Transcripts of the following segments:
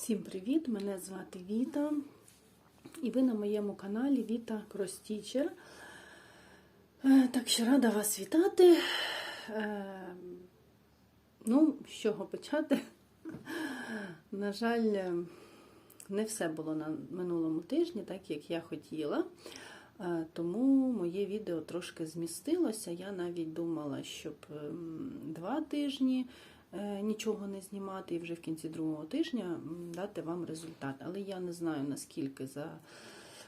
Всім привіт! Мене звати Віта, і ви на моєму каналі Віта Кростічер. Так що рада вас вітати. Е, Ну, з чого почати? На жаль, не все було на минулому тижні, так як я хотіла. Е, Тому моє відео трошки змістилося. Я навіть думала, щоб ем, два тижні е, нічого не знімати і вже в кінці другого тижня дати вам результат. Але я не знаю, наскільки за,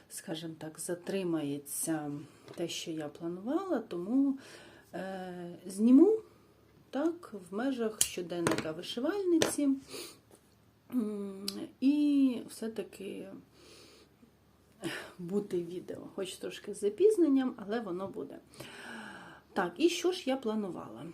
скажімо так, затримається те, що я планувала, тому е, зніму так, в межах щоденника вишивальниці. І все-таки бути відео. Хоч трошки з запізненням, але воно буде. Так, і що ж я планувала?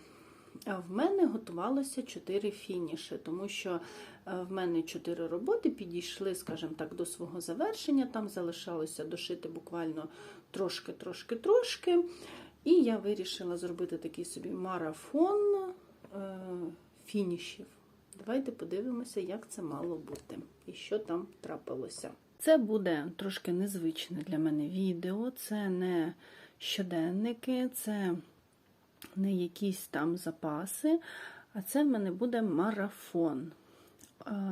А В мене готувалося 4 фініші, тому що е, в мене 4 роботи підійшли, скажімо так, до свого завершення. Там залишалося дошити буквально трошки, трошки, трошки. І я вирішила зробити такий собі марафон е, фінішів. Давайте подивимося, як це мало бути і що там трапилося. Це буде трошки незвичне для мене відео, це не щоденники, це не якісь там запаси, а це в мене буде марафон.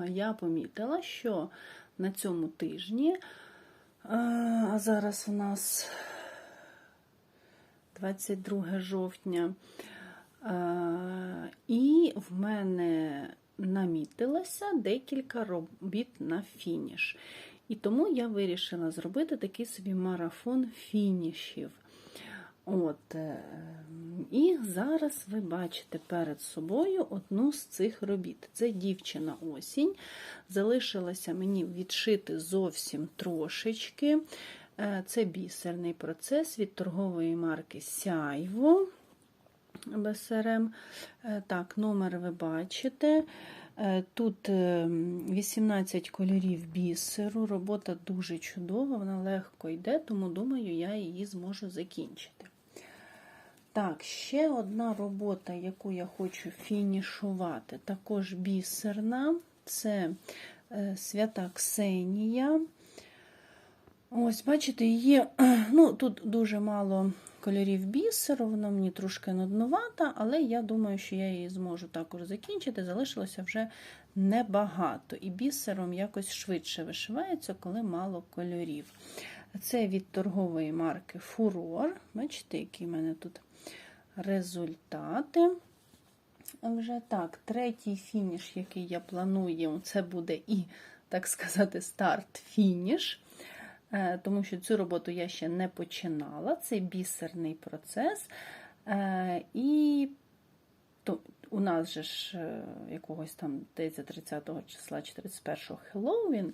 Я помітила, що на цьому тижні, а зараз у нас 22 жовтня, і в мене намітилося декілька робіт на фініш. І тому я вирішила зробити такий собі марафон фінішів. От, е, І зараз ви бачите перед собою одну з цих робіт. Це дівчина осінь. Залишилося мені відшити зовсім трошечки. Е, Це бісерний процес від торгової марки Сяйво. БСРМ. Е, Так, номер ви бачите. Тут е, 18 кольорів бісеру. Робота дуже чудова, вона легко йде, тому думаю, я її зможу закінчити. Так, ще одна робота, яку я хочу фінішувати, також бісерна. Це е, свята Ксенія. Ось, бачите, є, ну, тут дуже мало кольорів бісеру, вона мені трошки нуднувата, але я думаю, що я її зможу також закінчити. Залишилося вже небагато. І бісером якось швидше вишивається, коли мало кольорів. Це від торгової марки Фурор. Бачите, які в мене тут результати. Вже так, третій фініш, який я планую, це буде і, так сказати, старт-фініш. Е, Тому що цю роботу я ще не починала. Це бісерний процес. Е, І то, у нас же ж е, якогось там здається, 30 числа чи 31 Хеллоуін,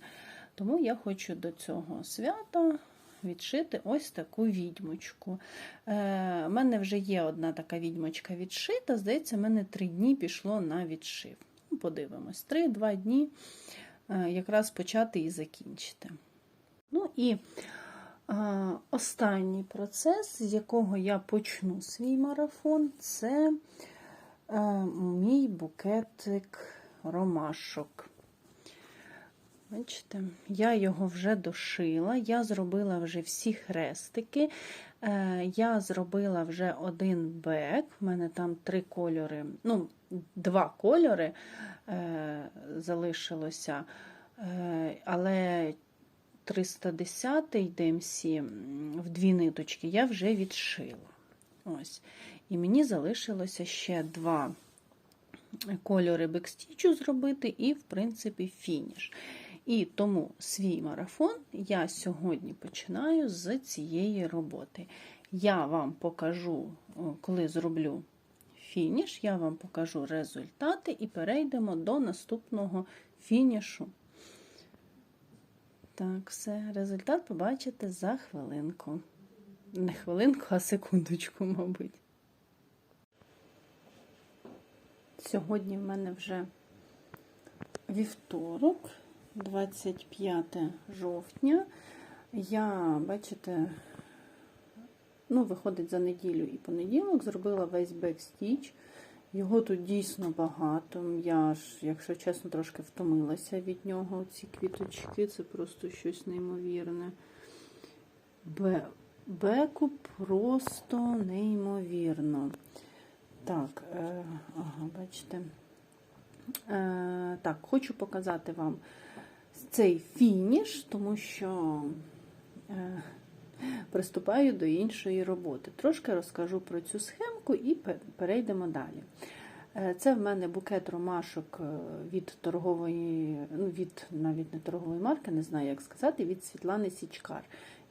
тому я хочу до цього свята відшити ось таку відьмочку. Е, У мене вже є одна така відьмочка відшита. Здається, в мене три дні пішло на відшив. Ну, Подивимось, 3-2 дні е, якраз почати і закінчити. Ну і е, останній процес, з якого я почну свій марафон, це е, мій букетик ромашок. Бачите, я його вже дошила, я зробила вже всі хрестики, е, я зробила вже один бек, в мене там три кольори, ну, два кольори е, залишилося, е, але 310-й DMC в дві ниточки я вже відшила. Ось. І мені залишилося ще два кольори бекстічу зробити, і, в принципі, фініш. І тому свій марафон я сьогодні починаю з цієї роботи. Я вам покажу, коли зроблю фініш, я вам покажу результати і перейдемо до наступного фінішу. Так, все, результат побачите за хвилинку. Не хвилинку, а секундочку, мабуть. Сьогодні в мене вже вівторок, 25 жовтня. Я, бачите, ну, виходить за неділю і понеділок, зробила весь бекстіч. Його тут дійсно багато. Я ж, якщо чесно, трошки втомилася від нього. Ці квіточки, це просто щось неймовірне. Бе- Беку просто неймовірно. Так, е, ага, бачите. Е, так, хочу показати вам цей фініш, тому що е, приступаю до іншої роботи. Трошки розкажу про цю схемку і перейдемо далі. Е, Це в мене букет ромашок е, від торгової, ну від навіть не торгової марки, не знаю, як сказати, від Світлани Січкар.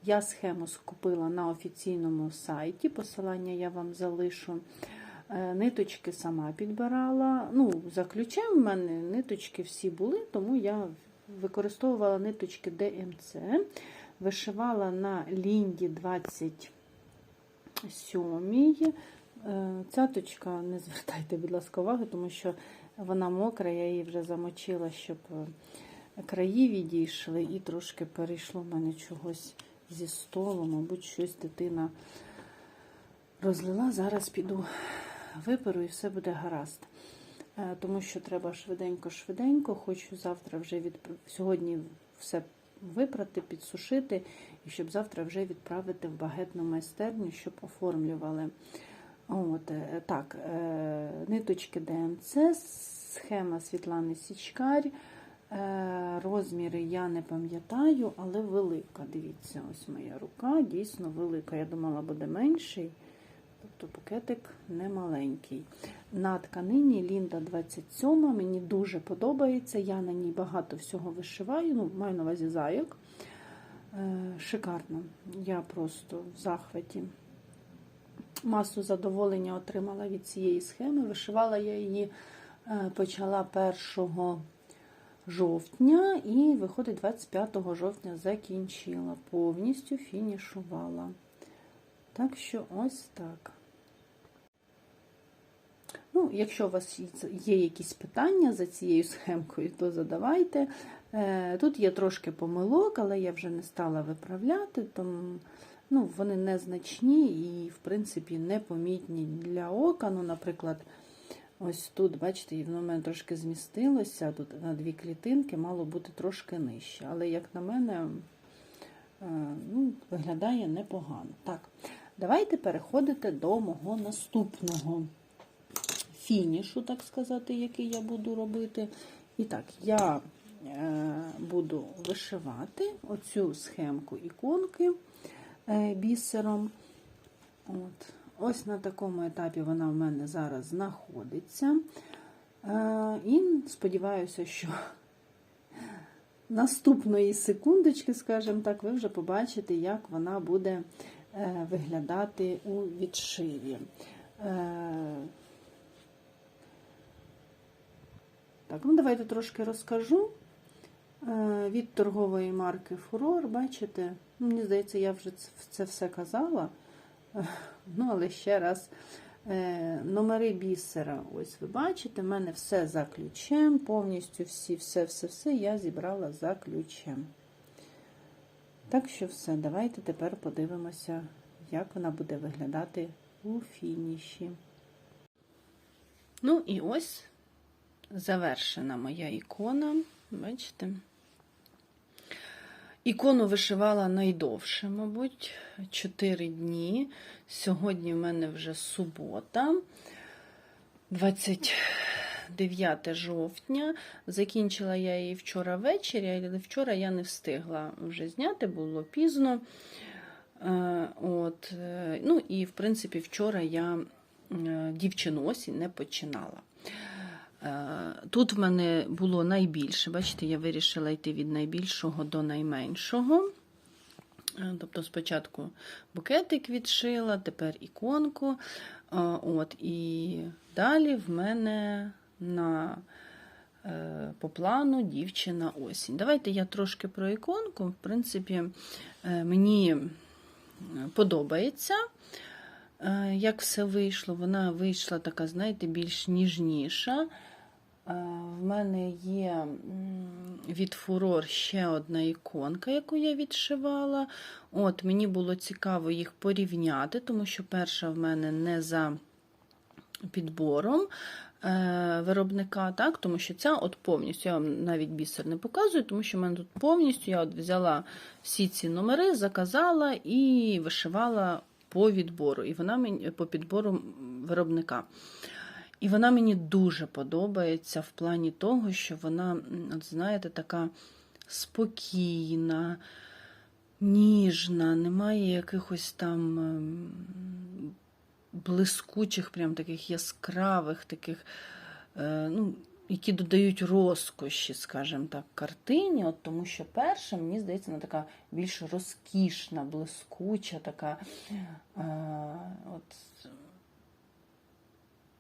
Я схему скупила на офіційному сайті, посилання я вам залишу. Е, Ниточки сама підбирала. Ну, за ключем в мене ниточки всі були, тому я використовувала ниточки ДМЦ, вишивала на лінді 27. Е, Цяточка, не звертайте, будь ласка, уваги, тому що вона мокра, я її вже замочила, щоб е, краї відійшли, і трошки перейшло в мене чогось зі столу, мабуть, щось дитина розлила. Зараз піду виперу і все буде гаразд. Е, Тому що треба швиденько-швиденько. Хочу завтра вже від сьогодні все випрати, підсушити, і щоб завтра вже відправити в багетну майстерню, щоб оформлювали. От, е, так, е, ниточки ДМЦ, схема Світлани Січкар. Розміри я не пам'ятаю, але велика. Дивіться, ось моя рука, дійсно велика. Я думала, буде менший. Тобто пакетик не маленький. На тканині Лінда 27 мені дуже подобається. Я на ній багато всього вишиваю. Ну, маю на увазі зайок. Е, Шикарно. Я просто в захваті. Масу задоволення отримала від цієї схеми. Вишивала я її, е, почала 1 жовтня і виходить 25 жовтня закінчила. Повністю фінішувала. Так що ось так. Ну, якщо у вас є якісь питання за цією схемкою, то задавайте. Е, Тут є трошки помилок, але я вже не стала виправляти, тому ну, вони незначні і, в принципі, непомітні для ока. Ну, наприклад, ось тут, бачите, воно в мене трошки змістилося. Тут на дві клітинки мало бути трошки нижче. Але, як на мене, е, ну, виглядає непогано. Так, давайте переходити до мого наступного фінішу, так сказати, який я буду робити. І так, я е, буду вишивати оцю схемку іконки е, бісером. От. Ось на такому етапі вона в мене зараз знаходиться. Е, і сподіваюся, що наступної секундочки, скажімо так, ви вже побачите, як вона буде виглядати у відшиві. Е, Так, ну давайте трошки розкажу. Е, Від торгової марки Фурор, бачите, ну, мені здається, я вже це все казала. Е, Ну, але ще раз, е, номери бісера, ось ви бачите, в мене все за ключем, повністю всі, все-все-все я зібрала за ключем. Так що все, давайте тепер подивимося, як вона буде виглядати у фініші. Ну і ось завершена моя ікона. Бачите? Ікону вишивала найдовше, мабуть, 4 дні. Сьогодні в мене вже субота, 29 жовтня. Закінчила я її вчора ввечері, але вчора я не встигла вже зняти, було пізно. Е, От, е, ну і, в принципі, вчора я е, дівчину осінь не починала. Е, Тут в мене було найбільше, бачите, я вирішила йти від найбільшого до найменшого. Е, Тобто спочатку букетик відшила, тепер іконку. Е, От, І далі в мене на, по плану дівчина осінь. Давайте я трошки про іконку. В принципі, мені подобається. Як все вийшло, вона вийшла така, знаєте, більш ніжніша. Е, В мене є від фурор ще одна іконка, яку я відшивала. От, Мені було цікаво їх порівняти, тому що перша в мене не за підбором е, виробника, так, тому що ця от повністю, я вам навіть бісер не показую, тому що в мене тут повністю я от взяла всі ці номери, заказала і вишивала по відбору, і вона мені по підбору виробника. І вона мені дуже подобається в плані того, що вона, от знаєте, така спокійна, ніжна, немає якихось там ем, блискучих, прям таких яскравих, таких, е, ну, які додають розкоші, скажімо так, картині. От Тому що перша, мені здається, вона така більш розкішна, блискуча, така. Е, от,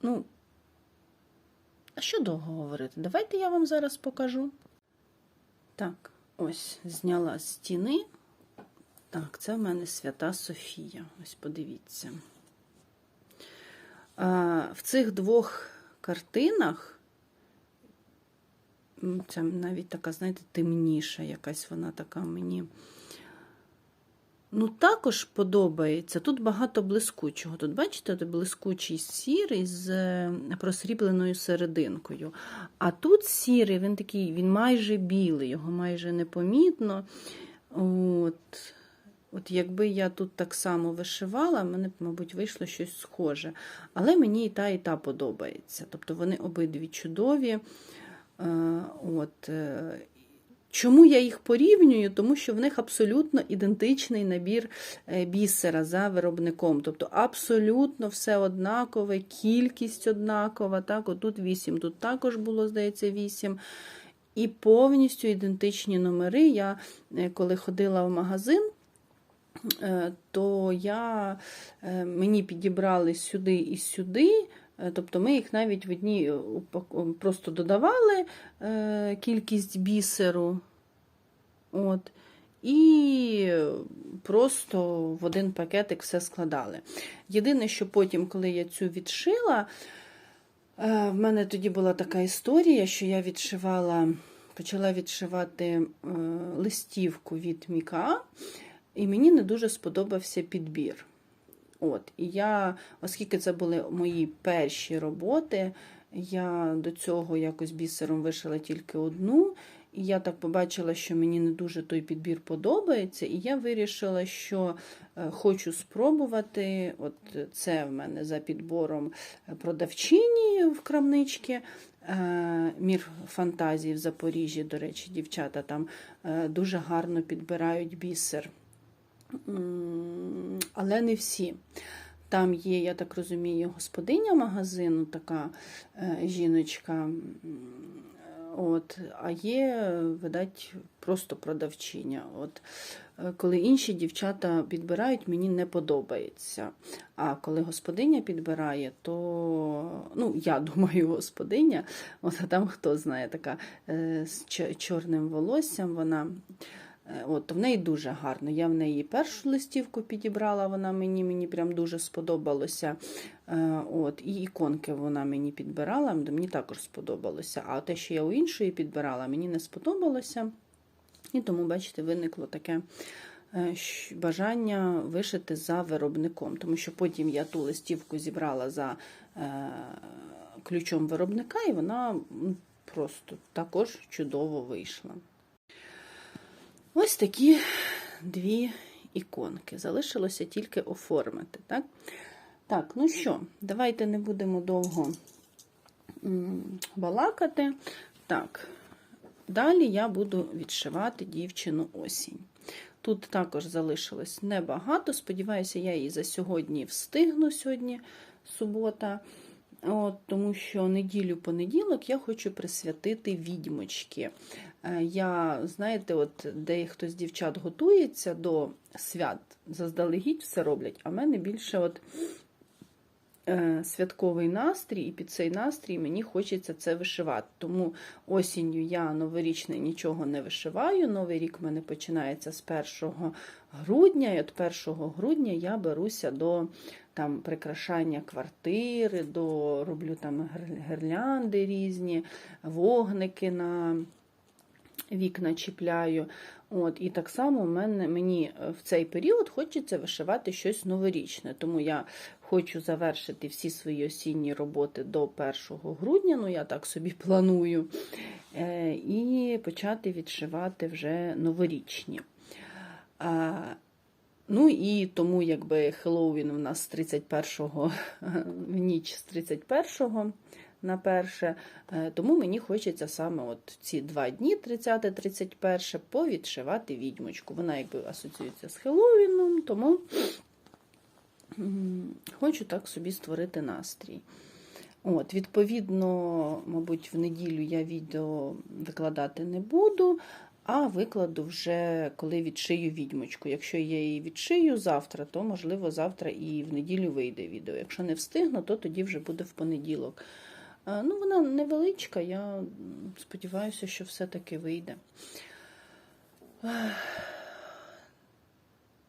ну, що довго говорити? Давайте я вам зараз покажу. Так, ось зняла з стіни. Так, це в мене свята Софія. Ось подивіться. В цих двох картинах, це навіть така, знаєте, темніша, якась вона така мені. Ну, також подобається. Тут багато блискучого. Тут, бачите, тут блискучий сірий з е, просрібленою серединкою. А тут сірий, він такий, він майже білий, його майже непомітно. От. От якби я тут так само вишивала, мене б, мабуть, вийшло щось схоже. Але мені і та, і та подобається. Тобто вони обидві чудові. Е, от. Е, чому я їх порівнюю? Тому що в них абсолютно ідентичний набір е, бісера за виробником. Тобто абсолютно все однакове, кількість однакова. Так? От Тут 8, тут також було, здається, 8. І повністю ідентичні номери. Я коли ходила в магазин, Е, то я, е, мені підібрали сюди і сюди. Е, тобто ми їх навіть в одній просто додавали кількість бісеру. От, І просто в один пакетик все складали. Єдине, що потім, коли я цю відшила, в мене тоді була така історія, що я відшивала, почала відшивати листівку від Міка. І мені не дуже сподобався підбір. От, І я, оскільки це були мої перші роботи, я до цього якось бісером вишила тільки одну. І я так побачила, що мені не дуже той підбір подобається, і я вирішила, що е, хочу спробувати. От це в мене за підбором продавчині в крамничці. Е, Мір фантазії в Запоріжжі, до речі, дівчата там е, дуже гарно підбирають бісер але не всі. Там є, я так розумію, господиня магазину, така е, жіночка, от, а є, видать, просто продавчиня. От, е, Коли інші дівчата підбирають, мені не подобається. А коли господиня підбирає, то, ну, я думаю, господиня, от, а там хто знає, така е, з чорним волоссям вона. Е, от, В неї дуже гарно. Я в неї першу листівку підібрала, вона мені мені прям дуже сподобалося. Е, от, І іконки вона мені підбирала, мені також сподобалося. А те, що я у іншої підбирала, мені не сподобалося. І тому, бачите, виникло таке е, бажання вишити за виробником. Тому що потім я ту листівку зібрала за ключом виробника, і вона просто також чудово вийшла. Ось такі дві іконки. Залишилося тільки оформити. Так, Так, ну що, давайте не будемо довго балакати. Так, далі я буду відшивати дівчину осінь. Тут також залишилось небагато. Сподіваюся, я її за сьогодні встигну сьогодні субота. От, Тому що неділю-понеділок я хочу присвятити відьмочки. Е, я, знаєте, от дехто з дівчат готується до свят, заздалегідь все роблять, а в мене більше от е, святковий настрій, і під цей настрій мені хочеться це вишивати. Тому осінню я новорічне нічого не вишиваю. Новий рік в мене починається з 1 грудня, і от 1 грудня я беруся до там прикрашання квартири, до роблю там гирлянди різні, вогники на вікна чіпляю. От, і так само в мене, мені в цей період хочеться вишивати щось новорічне. Тому я хочу завершити всі свої осінні роботи до 1 грудня, ну я так собі планую, е, і почати відшивати вже новорічні. Ну і тому, якби Хеллоуін у нас з 31-го, в ніч з 31-го на перше, е, тому мені хочеться саме от ці два дні, 30-31, повідшивати відьмочку. Вона якби асоціюється з Хеллоуіном, тому хочу так собі створити настрій. От, Відповідно, мабуть, в неділю я відео викладати не буду, а викладу вже, коли відшию відьмочку. Якщо я її відшию завтра, то, можливо, завтра і в неділю вийде відео. Якщо не встигну, то тоді вже буде в понеділок. Е, Ну, Вона невеличка, я сподіваюся, що все-таки вийде.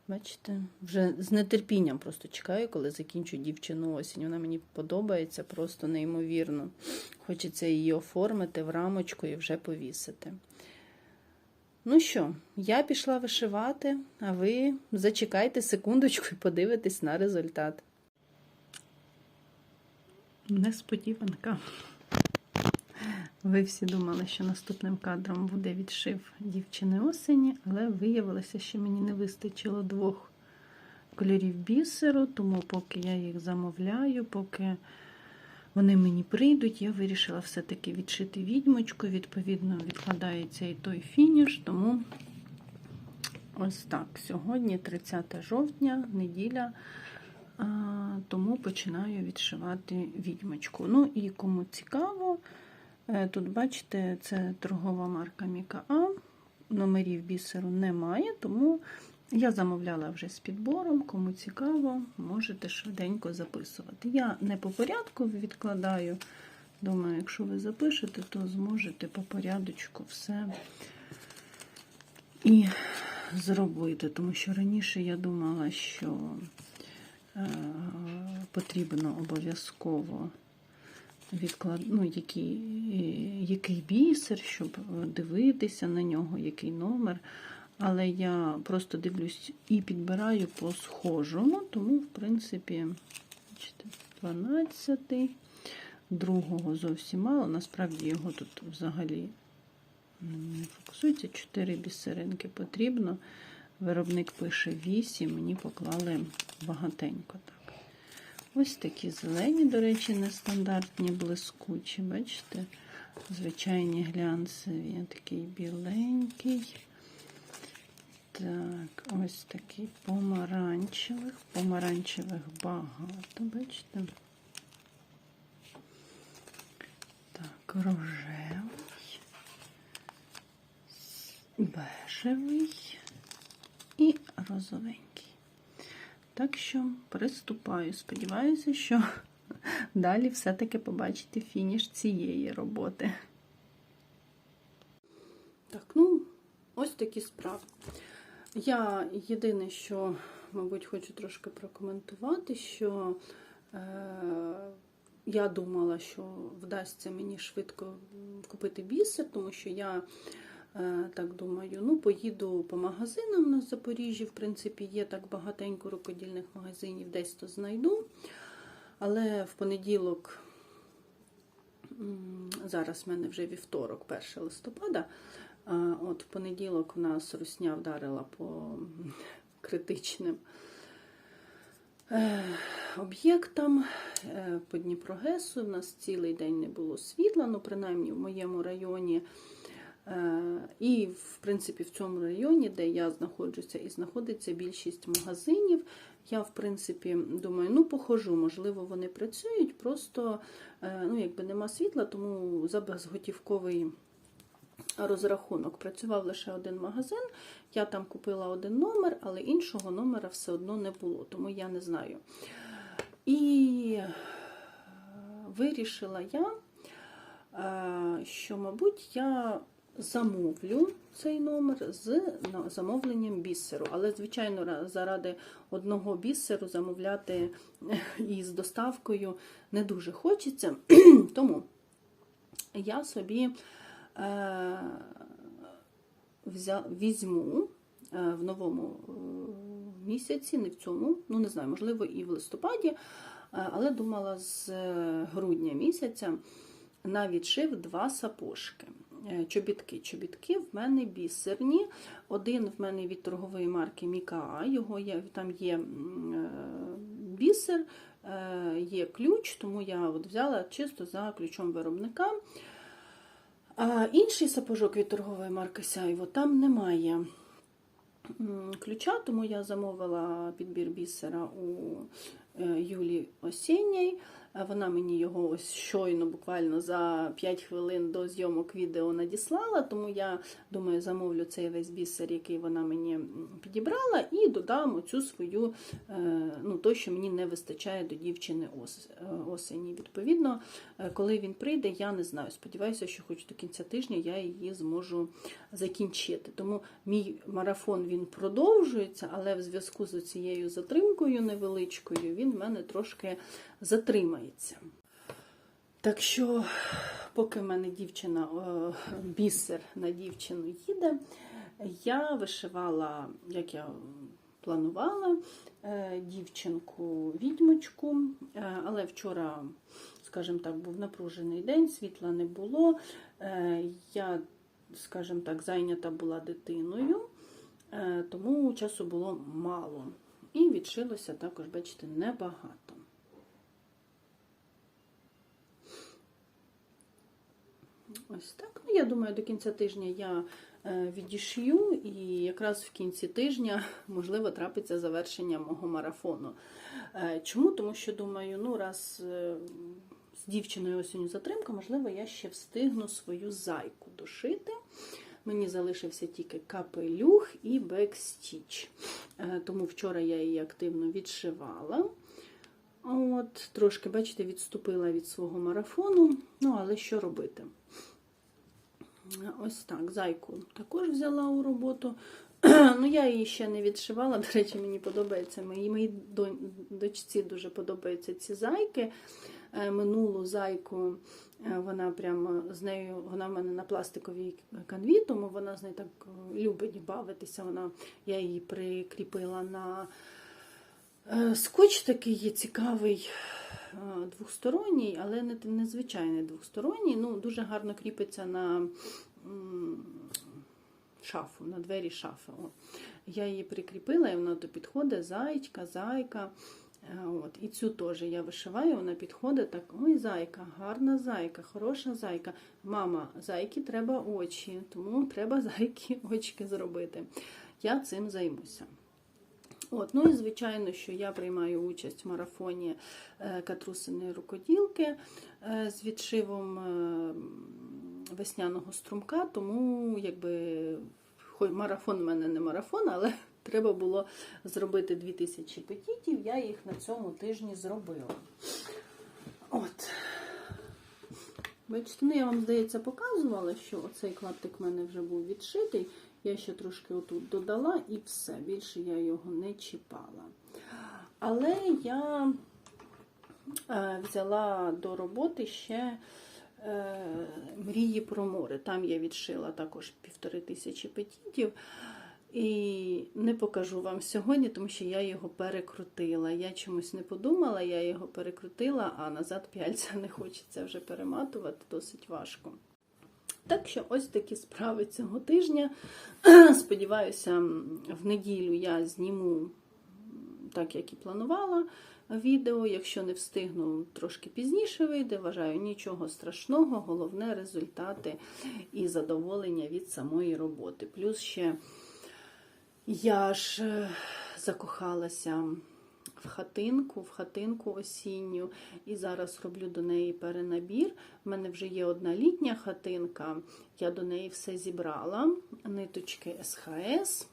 Бачите, вже з нетерпінням просто чекаю, коли закінчу дівчину осінь. Вона мені подобається просто неймовірно. Хочеться її оформити в рамочку і вже повісити. Ну що, я пішла вишивати, а ви зачекайте секундочку і подивитесь на результат. Несподіванка. Ви всі думали, що наступним кадром буде відшив дівчини осені, але виявилося, що мені не вистачило двох кольорів бісеру, тому поки я їх замовляю, поки вони мені прийдуть, я вирішила все-таки відшити відьмочку. Відповідно, відкладається і той фініш, тому ось так. Сьогодні 30 жовтня, неділя. Тому починаю відшивати відьмочку. Ну і кому цікаво, е, тут, бачите, це торгова марка Міка А. Номерів бісеру немає, тому я замовляла вже з підбором. Кому цікаво, можете швиденько записувати. Я не по порядку відкладаю. Думаю, якщо ви запишете, то зможете по порядочку все і зробити. Тому що раніше я думала, що потрібно обов'язково відклад... ну, який, який бісер, щоб дивитися на нього, який номер. Але я просто дивлюсь і підбираю по схожому, тому, в принципі, бачите, 12, другого зовсім мало. Насправді його тут взагалі не фокусується. 4 бісеринки потрібно. Виробник пише 8, мені поклали багатенько так. Ось такі зелені, до речі, нестандартні, блискучі, бачите? Звичайні глянцеві, такий біленький. Так, ось такий помаранчевих, помаранчевих багато, бачите? Так, рожевий, бежевий і розовенький. Так що приступаю. Сподіваюся, що далі все-таки побачите фініш цієї роботи. Так, ну, ось такі справи. Я єдине, що, мабуть, хочу трошки прокоментувати, що е, я думала, що вдасться мені швидко купити бісер, тому що я так думаю, ну, поїду по магазинам на Запоріжжі, в принципі, є так багатенько рукодільних магазинів, десь то знайду. Але в понеділок, зараз в мене вже вівторок, 1 листопада. От в понеділок у нас русня вдарила по критичним е, об'єктам е, по Дніпрогесу. У нас цілий день не було світла, ну, принаймні в моєму районі. Е, і, в принципі, в цьому районі, де я знаходжуся, і знаходиться більшість магазинів. Я, в принципі, думаю, ну, похожу, можливо, вони працюють, просто ну, якби нема світла, тому за безготівковий розрахунок. Працював лише один магазин, я там купила один номер, але іншого номера все одно не було, тому я не знаю. І вирішила я, що, мабуть, я замовлю цей номер з замовленням бісеру. Але, звичайно, заради одного бісеру замовляти із доставкою не дуже хочеться. Тому я собі взя- візьму е, в новому е, місяці, не в цьому, ну не знаю, можливо, і в листопаді, е, але думала з е, грудня місяця на відшив два сапожки. Е, Чобітки. Чобітки в мене бісерні. Один в мене від торгової марки Мікаа. Його є, там є е, бісер, е, є ключ, тому я от взяла чисто за ключом виробника. А інший сапожок від торгової марки Сяйво там немає ключа, тому я замовила підбір бісера у Юлі Осінній. Вона мені його ось щойно, буквально за 5 хвилин до зйомок відео надіслала, тому я думаю, замовлю цей весь бісер, який вона мені підібрала, і додам оцю свою, е, ну, то, що мені не вистачає до дівчини е, осені. Відповідно, е, коли він прийде, я не знаю. Сподіваюся, що хоч до кінця тижня я її зможу закінчити. Тому мій марафон він продовжується, але в зв'язку з цією затримкою невеличкою він мене трошки затримається. Так що, поки в мене дівчина, е, бісер на дівчину їде, я вишивала, як я планувала, е, дівчинку відьмочку, Е, але вчора, скажімо так, був напружений день, світла не було. Я, скажімо так, зайнята була дитиною, тому часу було мало. І відшилося також, бачите, небагато. Ось так. Ну, я думаю, до кінця тижня я е, відішью, і якраз в кінці тижня, можливо, трапиться завершення мого марафону. Е, Чому? Тому що думаю, ну, раз е, з дівчиною осінню затримка, можливо, я ще встигну свою зайку дошити. Мені залишився тільки капелюх і бекстіч. Тому вчора я її активно відшивала. От, Трошки, бачите, відступила від свого марафону. Ну, але що робити? Ось так, зайку також взяла у роботу. Ну, я її ще не відшивала. До речі, мені подобається. Моїй моїй дочці дуже подобаються ці зайки. Е, Минулу зайку е, вона прямо з нею, вона в мене на пластиковій канві, тому вона з нею так е, любить бавитися. Вона, я її прикріпила на Скотч такий є цікавий, е, двохсторонній, але не незвичайний двохсторонній. Ну, дуже гарно кріпиться на шафу, на двері шафи. О. Я її прикріпила, і вона то підходить, зайчка, зайка. Е, От. І цю теж я вишиваю, вона підходить так. Ой, зайка, гарна зайка, хороша зайка. Мама, зайки треба очі, тому треба зайки очки зробити. Я цим займуся. От, ну і звичайно, що я приймаю участь в марафоні е, катрусиної рукоділки е, з відшивом е, весняного струмка, тому якби хоч марафон в мене не марафон, але треба було зробити 2000 петітів, я їх на цьому тижні зробила. От. Бачите, ну я вам, здається, показувала, що оцей клаптик в мене вже був відшитий. Я ще трошки отут додала і все. Більше я його не чіпала. Але я е, взяла до роботи ще е, мрії про море. Там я відшила також півтори тисячі петітів. І не покажу вам сьогодні, тому що я його перекрутила. Я чомусь не подумала, я його перекрутила, а назад п'яльця не хочеться вже перематувати, досить важко. Так що ось такі справи цього тижня. Сподіваюся, в неділю я зніму так, як і планувала відео. Якщо не встигну, трошки пізніше вийде. Вважаю, нічого страшного, головне результати і задоволення від самої роботи. Плюс ще я ж е, закохалася в хатинку, в хатинку осінню, і зараз роблю до неї перенабір. У мене вже є одна літня хатинка, я до неї все зібрала. Ниточки СХС,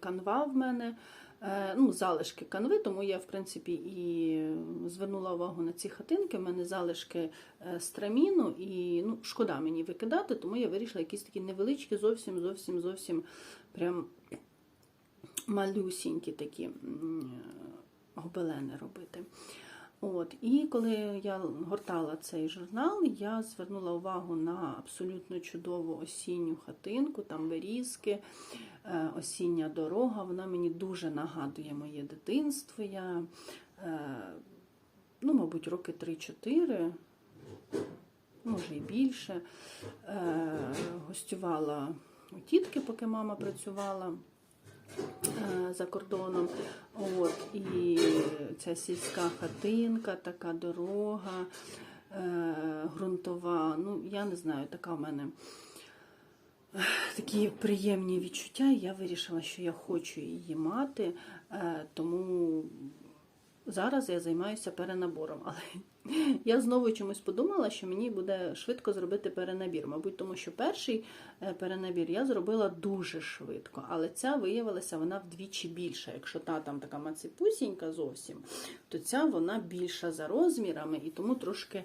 канва в мене. е, Ну, залишки канви, тому я, в принципі, і звернула увагу на ці хатинки. У мене залишки е, страміну, і ну, шкода мені викидати, тому я вирішила якісь такі невеличкі, зовсім, зовсім, зовсім прям малюсінькі такі гобелени робити. От, і коли я гортала цей журнал, я звернула увагу на абсолютно чудову осінню хатинку, там берізки, е, осіння дорога. Вона мені дуже нагадує моє дитинство. Я, е, ну, мабуть, роки 3-4, може і більше, е, гостювала у тітки, поки мама працювала за кордоном. От, і ця сільська хатинка, така дорога е, ґрунтова. Ну, я не знаю, така в мене е, такі приємні відчуття. Я вирішила, що я хочу її мати, е, тому зараз я займаюся перенабором. Але я знову чомусь подумала, що мені буде швидко зробити перенабір. Мабуть, тому що перший е, перенабір я зробила дуже швидко, але ця виявилася вона вдвічі більша. Якщо та там така мацепусінька зовсім, то ця вона більша за розмірами і тому трошки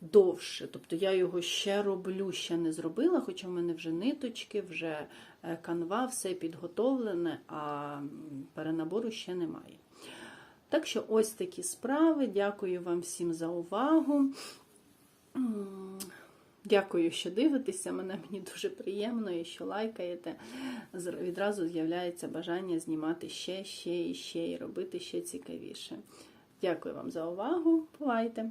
довше. Тобто я його ще роблю, ще не зробила, хоча в мене вже ниточки, вже е, канва, все підготовлене, а перенабору ще немає. Так що ось такі справи. Дякую вам всім за увагу. Дякую, що дивитеся мене. Мені дуже приємно і що лайкаєте. Відразу з'являється бажання знімати ще, ще і ще і робити ще цікавіше. Дякую вам за увагу. Бувайте!